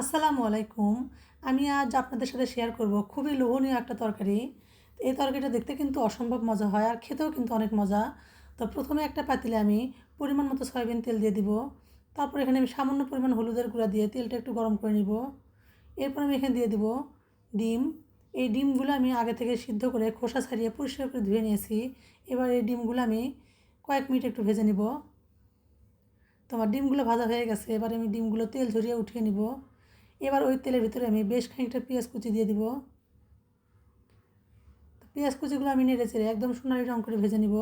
আসসালামু আলাইকুম। আমি আজ আপনাদের সাথে শেয়ার করব খুবই লোভনীয় একটা তরকারি। এই তরকারিটা দেখতে কিন্তু অসম্ভব মজা হয় আর খেতেও কিন্তু অনেক মজা। তো প্রথমে একটা পাতিলে আমি পরিমাণ মতো সয়াবিন তেল দিয়ে দিব। তারপর এখানে আমি সামান্য পরিমাণ হলুদের গুঁড়া দিয়ে তেলটা একটু গরম করে নিব। এরপর আমি এখানে দিয়ে দিব ডিম। এই ডিমগুলো আমি আগে থেকে সিদ্ধ করে খোসা ছাড়িয়ে পরিষ্কার করে ধুয়ে নিয়েছি। এবার এই ডিমগুলো আমি কয়েক মিনিট একটু ভেজে নিব। তোমার ডিমগুলো ভাজা হয়ে গেছে। এবার আমি ডিমগুলো তেল ঝরিয়ে উঠিয়ে নিব। এবার ওই তেলের ভিতরে আমি বেশ খানিকটা পেঁয়াজ কুচি দিয়ে দিব। পেঁয়াজ কুচিগুলো আমি নেড়ে চেড়ে একদম সোনালি রঙ করে ভেজে নিব।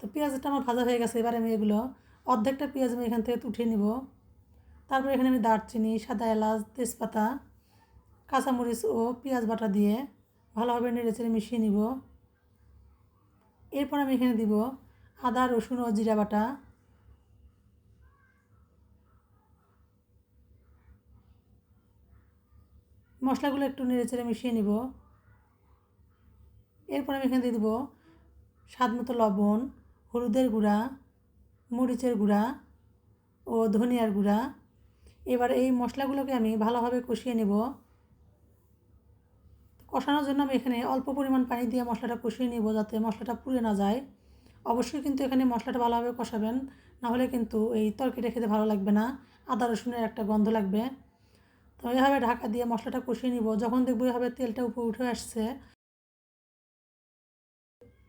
তো পেঁয়াজটা আমার ভাজা হয়ে গেছে, এবার আমি এগুলো অর্ধেকটা পেঁয়াজ আমি এখান থেকে উঠিয়ে নিব। তারপর এখানে আমি দারচিনি, সাদা এলাচ, তেজপাতা, কাঁচামরিচ ও পেঁয়াজ বাটা দিয়ে ভালোভাবে নেড়ে চেড়ে মিশিয়ে নিব। এরপর আমি এখানে দিব আদা, রসুন ও জিরা বাটা। মশলাগুলো একটু নেড়ে চেড়ে মিশিয়ে নিব। এরপর আমি এখানে দিয়ে দেবো স্বাদ মতো লবণ, হলুদের গুঁড়া, মরিচের গুঁড়া ও ধনিয়ার গুঁড়া। এবার এই মশলাগুলোকে আমি ভালোভাবে কষিয়ে নেব। কষানোর জন্য আমি এখানে অল্প পরিমাণ পানি দিয়ে মশলাটা কষিয়ে নিব যাতে মশলাটা পুড়ে না যায়। অবশ্যই কিন্তু এখানে মশলাটা ভালোভাবে কষাবেন, নাহলে কিন্তু এই তরকারিটা খেতে ভালো লাগবে না। আদা, রসুনের একটা গন্ধ লাগবে। তো এভাবে ঢাকা দিয়ে মশলাটা কষিয়ে নিব। যখন দেখব এভাবে তেলটা উপরে উঠে আসছে,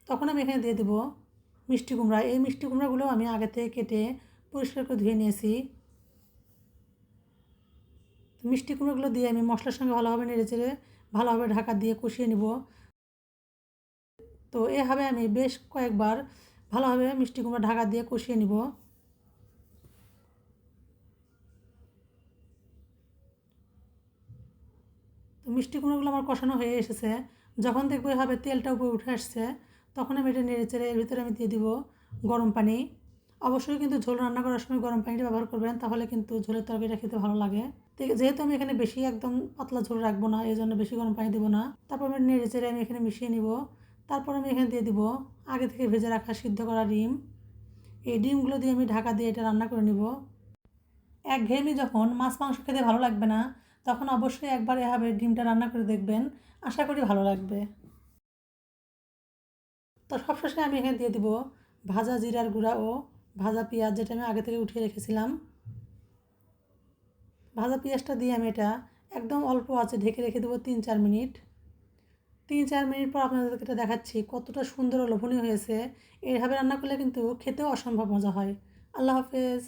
তখন আমি এখানে দিয়ে দেবো মিষ্টি কুমড়া। এই মিষ্টি কুমড়াগুলো আমি আগে থেকে কেটে পরিষ্কার করে ধুয়ে নিয়েছি। মিষ্টি কুমড়োগুলো দিয়ে আমি মশলার সঙ্গে ভালোভাবে নেড়ে চেড়ে ভালোভাবে ঢাকা দিয়ে কষিয়ে নিব। তো এভাবে আমি বেশ কয়েকবার ভালোভাবে মিষ্টি কুমড়া ঢাকা দিয়ে কষিয়ে নিব। তো মিষ্টি কুমড়োগুলো আমার কষানো হয়ে এসেছে। যখন দেখব এভাবে তেলটা উপরে উঠে আসছে, তখন আমি এটা নেড়ে চেড়ে এর ভিতরে আমি দিয়ে দিব গরম পানি। অবশ্যই কিন্তু ঝোল রান্না করার সময় গরম পানিটা ব্যবহার করবেন, তাহলে কিন্তু ঝোলের তরকারিটা খেতে ভালো লাগে। যেহেতু আমি এখানে বেশি একদম পাতলা ঝোল রাখব না এই জন্য বেশি গরম পানি দেবো না। তারপর আমি নেড়ে চেড়ে আমি এখানে মিশিয়ে নিব। তারপর আমি এখানে দিয়ে দিব আগে থেকে ভেজে রাখা সিদ্ধ করা ডিম। এই ডিমগুলো দিয়ে আমি ঢাকা দিয়ে এটা রান্না করে নিব। এক ঘেয়েমি যখন মাছ মাংস খেতে ভালো লাগবে না, তখন অবশ্যই একবার এভাবে ডিমটা রান্না করে দেখবেন। আশা করি ভালো লাগবে। তো সবশেষে আমি এখানে দিয়ে দিব ভাজা জিরার গুঁড়া ও ভাজা পেঁয়াজ যেটা আমি আগে থেকে উঠিয়ে রেখেছিলাম। ভাজা পেঁয়াজটা দিয়ে আমি এটা একদম অল্প আছে ঢেকে রেখে দেবো তিন চার মিনিট। তিন চার মিনিট পর আপনাদেরকে এটা দেখাচ্ছি, কতটা সুন্দর ও লোভনীয় হয়েছে। এইভাবে রান্না করলে কিন্তু খেতেও অসম্ভব মজা হয়। আল্লাহ হাফেজ।